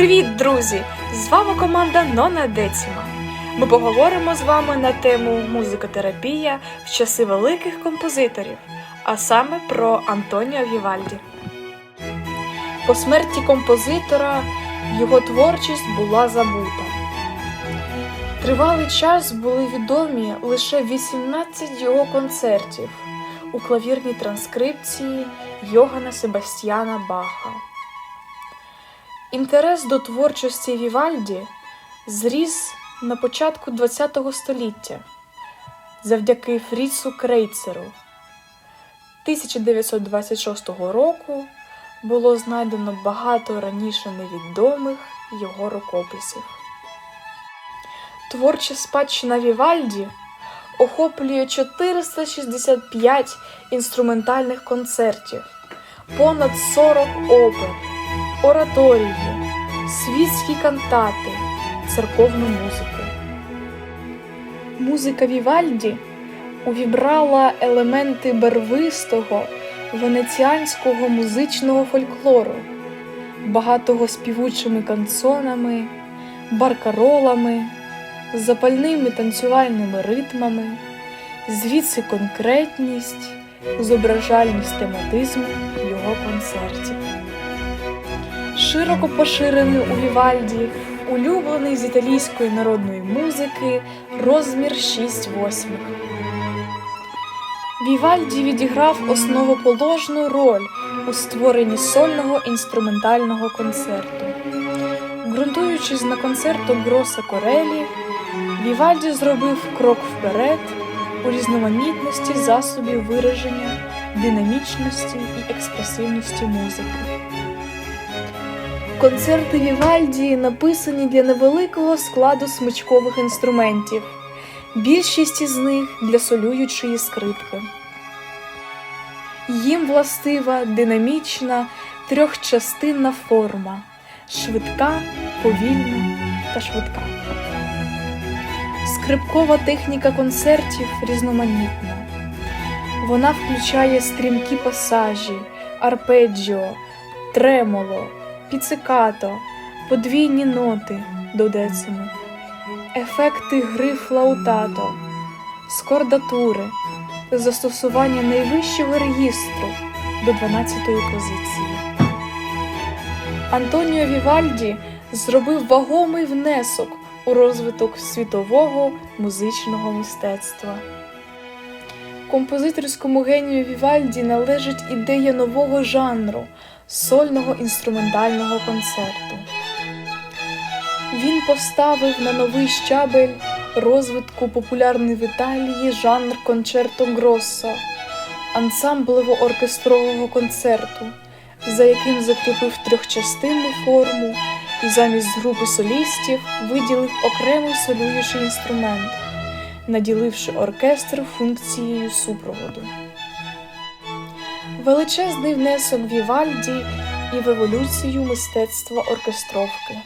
Привіт, друзі! З вами команда Нона Деціма. Ми поговоримо з вами на тему музикотерапія в часи великих композиторів, а саме про Антоніо Вівальді. По смерті композитора його творчість була забута. Тривалий час були відомі лише 18 його концертів у клавірній транскрипції Йогана Себастьяна Баха. Інтерес до творчості Вівальді зріс на початку ХХ століття завдяки Фріцу Крейцеру. 1926 року було знайдено багато раніше невідомих його рукописів. Творча спадщина Вівальді охоплює 465 інструментальних концертів, понад 40 опер, ораторії, світські кантати, церковну музику. Музика Вівальді увібрала елементи барвистого венеціанського музичного фольклору, багатого співучими канцонами, баркаролами, запальними танцювальними ритмами, звідси конкретність, зображальність тематизму його концертів. Широко поширений у Вівальді, улюблений з італійської народної музики розмір 6 восьмих. Вівальді відіграв основоположну роль у створенні сольного інструментального концерту. Ґрунтуючись на концерту Гроса Корелі, Вівальді зробив крок вперед у різноманітності засобів вираження, динамічності і експресивності музики. Концерти Вівальді написані для невеликого складу смичкових інструментів, більшість із них для солюючої скрипки. Їм властива динамічна трьохчастинна форма швидка, повільна та швидка. Скрипкова техніка концертів різноманітна. Вона включає стрімкі пасажі, арпеджіо, тремоло, піцикато, подвійні ноти до дециму, ефекти гри флаутато, скордатури, застосування найвищого регістру до 12-ї позиції. Антоніо Вівальді зробив вагомий внесок у розвиток світового музичного мистецтва. Композиторському генію Вівальді належить ідея нового жанру сольного інструментального концерту. Він поставив на новий щабель розвитку популярний в Італії жанр концерто гроссо, ансамблево-оркестрового концерту, за яким закріпив трьохчастинну форму і замість групи солістів виділив окремий солюючий інструмент, наділивши оркестр функцією супроводу. Величезний внесок Вівальді і в еволюцію мистецтва оркестровки.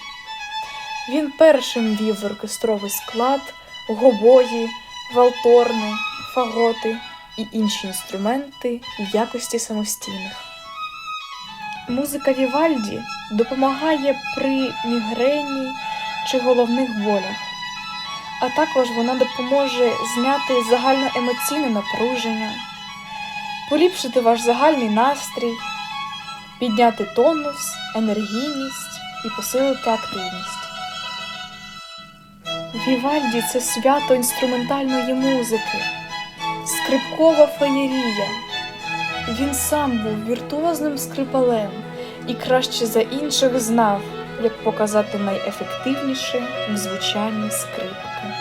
Він першим вів оркестровий склад гобої, валторни, фаготи і інші інструменти в якості самостійних. Музика Вівальді допомагає при мігрені чи головних болях, а також вона допоможе зняти загальноемоційне напруження, поліпшити ваш загальний настрій, підняти тонус, енергійність і посилити активність. Вівальді це свято інструментальної музики, скрипкова феєрія. Він сам був віртуозним скрипалем і краще за інших знав, як показати найефективніше в звучанні скрипки.